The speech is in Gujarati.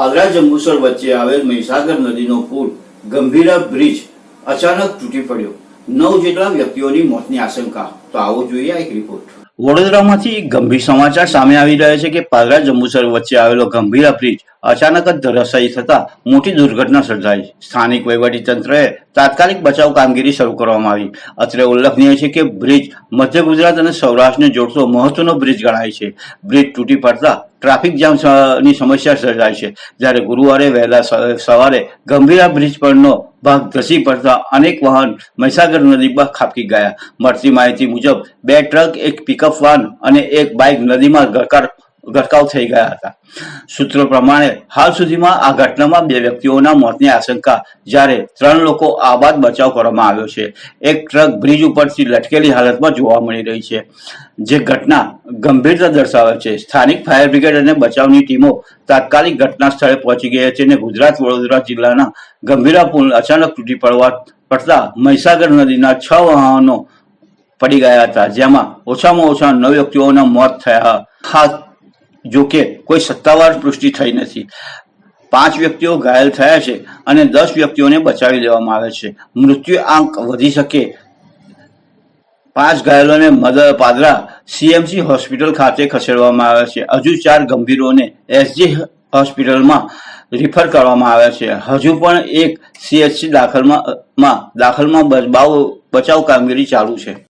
પાદરા જંબુસર વચ્ચે આવેલ મહીસાગર નદીનો પુલ ગંભીરા બ્રિજ અચાનક તૂટી પડ્યો. નવ જેટલા વ્યક્તિઓની મોતની આશંકા. તો આવો જોઈએ એક રિપોર્ટ વડોદરામાંથી ગંભીર સમાચાર સામે આવી રહ્યા છે કે પાદરા જંબુસર વચ્ચે આવેલો ગંભીરા બ્રિજ અચાનક જ ધરાશાયી થતા મોટી દુર્ઘટના સર્જાઈ. સ્થાનિક તંત્રએ તાત્કાલિક બચાવ કામગીરી શરૂ કરવામાં આવી. અત્રે ઉલ્લેખનીય છે કે બ્રિજ મધ્ય ગુજરાત અને સૌરાષ્ટ્રને જોડતો મહત્વનો બ્રિજ ગણાય છે. બ્રિજ તૂટી પડતા ટ્રાફિક જામની સમસ્યા સર્જાય છે. જ્યારે ગુરુવારે વહેલા સવારે ગંભીરા બ્રિજ પરનો ભાગ ધસી પડતા અનેક વાહન મહીસાગર નદીમાં ખાબકી ગયા. મળતી માહિતી મુજબ, બે ટ્રક, એક પિકઅપ વાન અને એક બાઇક નદીમાં ગરકાર ગરકાવ થઈ ગયા હતા. સૂત્રો પ્રમાણે, હાલ સુધીમાં આ ઘટનામાં બે વ્યક્તિઓના મોતની આશંકા જ્યારે ત્રણ લોકો આબાદ બચાવ કરવામાં આવ્યો છે. એક ટ્રક બ્રિજ ઉપરથી લટકેલી હાલતમાં જોવા મળી રહી છે. જે ઘટના ગંભીરતા દર્શાવે છે. સ્થાનિક ફાયર બ્રિગેડ અને બચાવની ટીમો તાત્કાલિક ઘટના સ્થળે પહોંચી ગઈ છે અને ગુજરાત વડોદરા જિલ્લાના ગંભીરા પુલ અચાનક તૂટી પડવા પડતા મહીસાગર નદીના છ વાહનો પડી ગયા હતા, જેમાં ઓછામાં ઓછા નવ વ્યક્તિઓના મોત થયા. હા જોકે કોઈ સત્તાવાર પુષ્ટિ થઈ નથી. પાંચ વ્યક્તિઓ ઘાયલ થયા છે અને દસ વ્યક્તિઓને બચાવી લેવામાં આવે છે. મૃત્યુ આંક વધી શકે. પાંચ ઘાયલોને મદર પાદરા સીએમસી હોસ્પિટલ ખાતે ખસેડવામાં આવે છે. હજુ ચાર ગંભીરોને એસજી હોસ્પિટલમાં રિફર કરવામાં આવ્યા છે. હજુ પણ એક સીએચસી દાખલમાં દાખલમાં બચાવ કામગીરી ચાલુ છે.